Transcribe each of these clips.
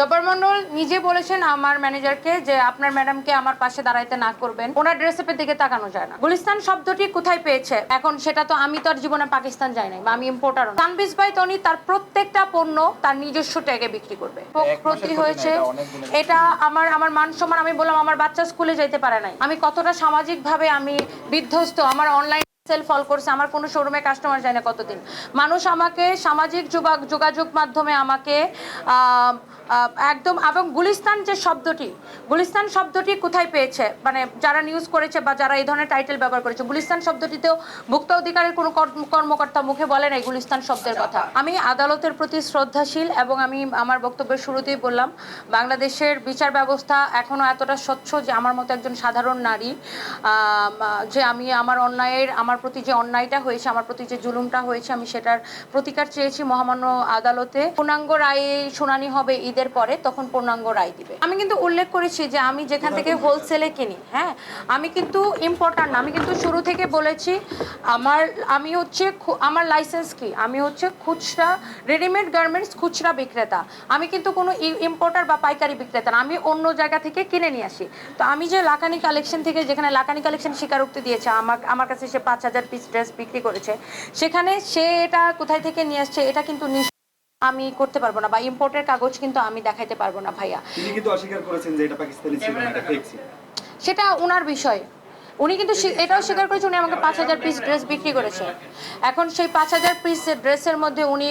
জব্বার মন্ডল নিজে বলেছেন আমার ম্যানেজারকে যে আপনার ম্যাডামকে আমার পাশে দাঁড়াইতে না করবেন। ওনার ড্রেসেপের দিকে তাকানো যায় না। গুলিস্তান শব্দটি কোথায় পেয়েছে? এখন সেটা তো আমি তো আর জীবনে পাকিস্তান যাই নাই বা আমি ইম্পোর্টার সানবিজ ভাই তনি তার প্রত্যেকটা পণ্য তার নিজস্ব ট্যাগে বিক্রি করবে। ক্ষতি হয়েছে। এটা আমার আমার মান সম্মান আমি বললাম আমার বাচ্চা স্কুলে যেতে পারে নাই। আমি কতটা সামাজিকভাবে আমি বিধ্বস্ত আমার অনলাইন সেল ফল করছে আমার কোনো শোরুমে কাস্টমার যায় না কতদিন। মানুষ আমাকে সামাজিক যোগা- যোগাযোগ মাধ্যমে আমাকে একদম এবং গুলিস্তান যে শব্দটি গুলিস্তান শব্দটি কোথায় পেয়েছে? মানে যারা নিউজ করেছে বা যারা এই ধরনের টাইটেল ব্যবহার করেছে গুলিস্তান শব্দটিতেও ভুক্ত অধিকারের কোনো কর্ম- কর্মকর্তা মুখে বলে নাই গুলিস্তান শব্দের কথা। আমি আদালতের প্রতি শ্রদ্ধাশীল এবং আমি আমার বক্তব্যের শুরুতেই বললাম বাংলাদেশের বিচার ব্যবস্থা এখনও এতটা স্বচ্ছ যে আমার মতো একজন সাধারণ নারী যে আমি আমার অন্যায়ের আমার প্রতি যে অন্যায়টা হয়েছে আমার প্রতি যে জুলুমটা হয়েছে আমি সেটার প্রতিকার চেয়েছি মহামান্য আদালতে। পূর্ণাঙ্গ রায় শুনানি হবে ঈদের পরে তখন পূর্ণাঙ্গ রায় দিবে। আমি কিন্তু উল্লেখ করেছি যে আমি যেখান থেকে হোলসেলে কিনি হ্যাঁ? আমি কিন্তু ইম্পর্ট্যান্ট না। আমি কিন্তু শুরু থেকে বলেছি আমার আমি হচ্ছে আমার লাইসেন্স কি? আমি হচ্ছে খুচরা রেডিমেড গার্মেন্টস খুচরা বিক্রেতা। আমি কিন্তু কোনো ইম্পোর্টার বা পাইকারি বিক্রেতা না। আমি অন্য জায়গা থেকে কিনে নিয়ে আসি। তো আমি যে লাকানি কালেকশন থেকে যেখানে লাকানি কালেকশন স্বীকারোক্তি দিয়েছে আমার আমার কাছে সে পাঁচ হাজার পিস ড্রেস বিক্রি করেছে। সেখানে সে এটা কোথায় থেকে নিয়ে আসছে এটা কিন্তু আমি করতে পারব না বা ইম্পোর্টের কাগজ কিন্তু আমি দেখাইতে পারব না ভাইয়া। তিনি কিন্তু অস্বীকার করেছেন যে এটা পাকিস্তানি ছিল না, এটা ফেক ছিল। সেটা ওনার বিষয়। উনি কিন্তু এটাও স্বীকার করেছে উনি আমাকে পাঁচ হাজার পিস ড্রেস বিক্রি করেছে। এখন সেই পাঁচ হাজার পিস ড্রেসের মধ্যে উনি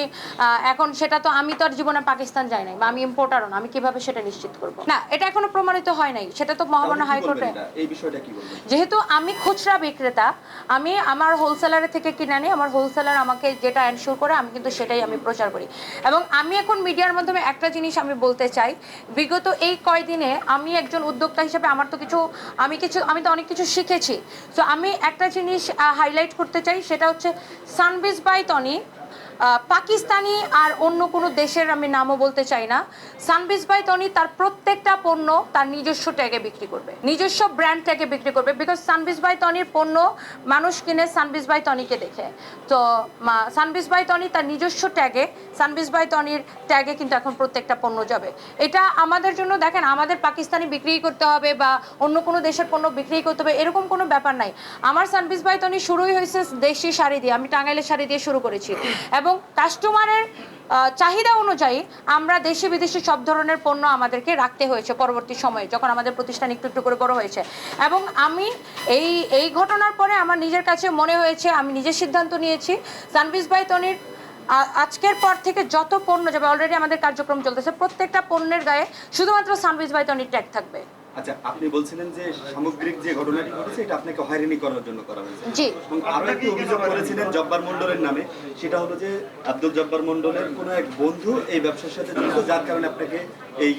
এখন সেটা তো আমি তো আর জীবনে পাকিস্তান যাই নাই বা আমি ইম্পোর্টারও না আমি কীভাবে সেটা নিশ্চিত করব? না এটা এখনও প্রমাণিত হয় নাই সেটা তো মহামান্য হাইকোর্টে যেহেতু আমি খুচরা বিক্রেতা আমি আমার হোলসেলারের থেকে কিনে আনি আমার হোলসেলার আমাকে যেটা এনশিওর করে আমি কিন্তু সেটাই আমি প্রচার করি। এবং আমি এখন মিডিয়ার মাধ্যমে একটা জিনিস আমি বলতে চাই বিগত এই কয়দিনে আমি একজন উদ্যোক্তা হিসেবে আমার তো কিছু আমি কিছু আমি তো অনেক কিছু শিখেছি তো আমি একটা জিনিস হাইলাইট করতে চাই সেটা হচ্ছে সানবিজ বাই টনি পাকিস্তানি আর অন্য কোনো দেশের আমি নামও বলতে চাই না। সানবিজ বাই টনি তার প্রত্যেকটা পণ্য তার নিজস্ব ট্যাগে বিক্রি করবে, নিজস্ব ব্র্যান্ড ট্যাগে বিক্রি করবে বিকজ সানবিজ বাই টনির পণ্য মানুষ কিনে, সানবিজ বাই টনিকে দেখে। তো সানবিজ বাই টনি তার নিজস্ব ট্যাগে সানবিজ বাই টনির ট্যাগে কিন্তু এখন প্রত্যেকটা পণ্য যাবে। এটা আমাদের জন্য দেখেন, আমাদের পাকিস্তানি বিক্রি করতে হবে বা অন্য কোনো দেশের পণ্য বিক্রি করতে হবে, এরকম কোনো ব্যাপার নাই। আমার সানবিজ বাই টনি শুরুই হয়েছে দেশি শাড়ি দিয়ে, আমি টাঙ্গাইলের শাড়ি দিয়ে শুরু করেছি। এবং কাস্টমারের চাহিদা অনুযায়ী আমরা দেশে বিদেশে সব ধরনের পণ্য আমাদেরকে রাখতে হয়েছে পরবর্তী সময়ে, যখন আমাদের প্রতিষ্ঠান একটু একটু করে বড় হয়েছে। এবং আমি এই এই ঘটনার পরে আমার নিজের কাছে মনে হয়েছে, আমি নিজের সিদ্ধান্ত নিয়েছি, সানবিজ বাই তনির আজকের পর থেকে যত পণ্য যাবে অলরেডি আমাদের কার্যক্রম চলতেছে, প্রত্যেকটা পণ্যের গায়ে শুধুমাত্র সানবিজ বাই তনির ট্যাগ থাকবে। আচ্ছা আপনি বলছিলেন যে সামগ্রিক যে ঘটনাটি ঘটেছে এটা আপনাকে হয়রানি করার জন্য করা হয়েছে। জি। এবং আপনি একটি অভিযোগ করেছিলেন জব্বার মন্ডলের নামে সেটা হলো যে আব্দুল জব্বার মন্ডলের কোনো এক বন্ধু এই ব্যবসার সাথে জড়িত যার কারণে আপনাকে এই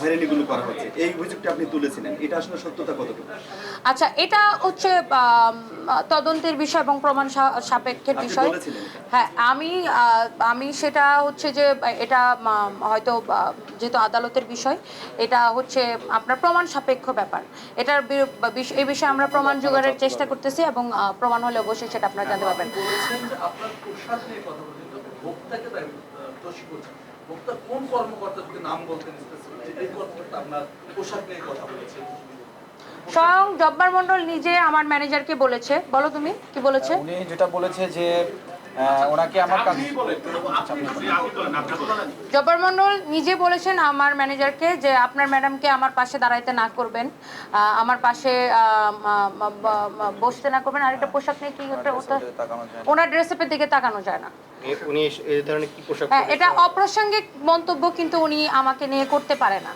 হয়রানিগুলো করা হচ্ছে। এই অভিযোগটা আপনি তুলেছিলেন। এটা আসলে সত্যতা কতটুকু? আচ্ছা এটা হচ্ছে তদন্তের বিষয় এবং প্রমাণ সা- সাপেক্ষের বিষয়। হ্যাঁ আমি আমি সেটা হচ্ছে যে এটা হয়তো যেহেতু আদালতের বিষয় এটা হচ্ছে আপনার প্রমাণ সাপেক্ষ ব্যাপার। এটার এই বিষয়ে আমরা প্রমাণ জোগাড়ের চেষ্টা করতেছি এবং প্রমাণ হলে অবশ্যই সেটা আপনারা জানতে পারবেন। আপনার পোশাক নিয়ে কথা বলছেন ভোক্তাকে দোষী করছেন ভোক্তা কোন কর্মকর্তা যদি নাম বলতেন এই কর্মকর্তা আপনার পোশাক নিয়ে কথা বলেছে। স্বয়ং জব্বার মন্ডল নিজে আমার ম্যানেজারকে বলেছে। বলো তুমি কি বলেছে? উনি যেটা বলেছে যে ওনাকে আমার কাছে জব্বার মন্ডল নিজে বলেছেন আমার ম্যানেজারকে যে আপনার ম্যাডামকে আমার পাশে দাঁড়াইতে না করবেন আহ, আমার পাশে বসতে না করবেন। আরেকটা পোশাক নিয়ে কি একটা ওটা তাকানো যায় না। ওনার ড্রেসেপের দিকে তাকানো যায় না। উনি এই ধরনের কি পোশাক হ্যাঁ এটা অপ্রাসঙ্গিক মন্তব্য কিন্তু উনি আমাকে নিয়ে করতে পারে না।